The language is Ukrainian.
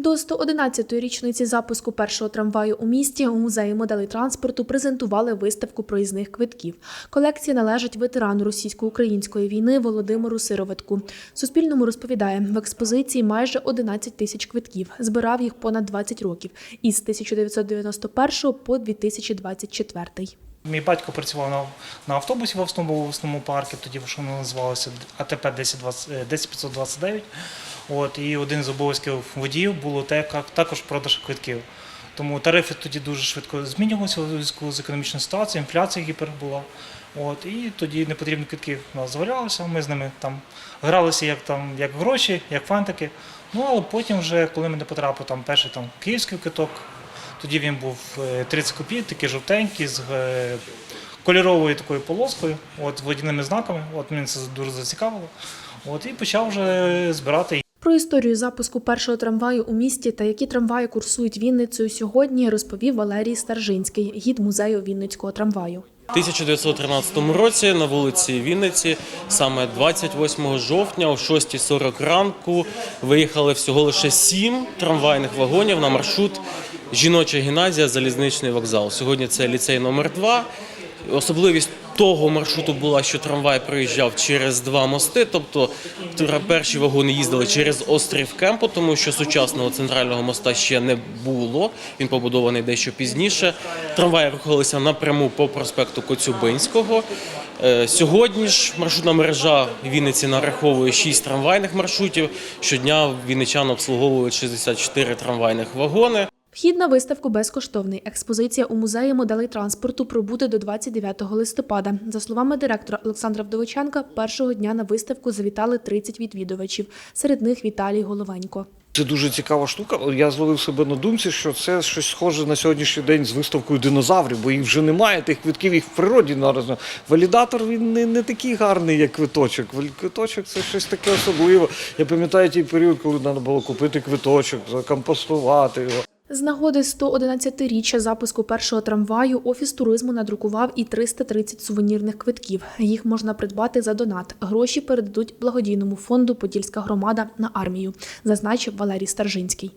До 111-ї річниці запуску першого трамваю у місті у музеї моделей транспорту презентували виставку проїзних квитків. Колекція належить ветерану російсько-української війни Володимиру Сироватку. Суспільному розповідає, в експозиції майже 11 тисяч квитків. Збирав їх понад 20 років із 1991 по 2024. Мій батько працював на, автобусі в автобусному парку, тоді що воно називалося АТП 1020 е, 10529. От, і один з обов'язків водіїв було те, як також продаж квитків. Тому тарифи тоді дуже швидко змінювалися у зв'язку з економічною ситуацією, інфляція гіпер була. От, і тоді непотрібні квитки у нас з'являлися, ми з ними там гралися як, там, як гроші, як фантики. Ну, але потім, вже, коли мене потрапив там, перший там, київський квиток, тоді він був е, 30 копійок, такий жовтенький, з е, кольоровою такою полоскою, от, водяними знаками. От мене це дуже зацікавило. От, і почав вже збирати. Про історію запуску першого трамваю у місті та які трамваї курсують Вінницею сьогодні, розповів Валерій Старжинський, гід музею Вінницького трамваю. У 1913 році на вулиці Вінниці, саме 28 жовтня о 6.40 ранку, виїхали всього лише сім трамвайних вагонів на маршрут Жіноча гімназія, залізничний вокзал. Сьогодні це ліцей номер 2 Особливість того маршруту була, що трамвай проїжджав через два мости, тобто перші вагони їздили через острів Кемпу, тому що сучасного центрального моста ще не було. Він побудований дещо пізніше. Трамваї рухалися напряму по проспекту Коцюбинського. Е, Сьогодні ж маршрутна мережа Вінниці нараховує 6 трамвайних маршрутів. Щодня вінничан обслуговують 64 трамвайних вагони. Вхід на виставку безкоштовний. Експозиція у музеї моделей транспорту пробуде до 29 листопада. За словами директора Олександра Вдовиченка, першого дня на виставку завітали 30 відвідувачів. Серед них Віталій Головенько. Це дуже цікава штука. Я зловив себе на думці, що це щось схоже на сьогоднішній день з виставкою динозаврів, бо їх вже немає, тих квитків їх в природі наразі. Валідатор він не, не такий гарний, як квиточок. Квиточок це щось таке особливе. Я пам'ятаю той період, коли треба було купити квиточок, закомпостувати його. З нагоди 111-річчя запуску першого трамваю офіс туризму надрукував і 330 сувенірних квитків. Їх можна придбати за донат. Гроші передадуть благодійному фонду Подільська громада на армію, зазначив Валерій Старжинський.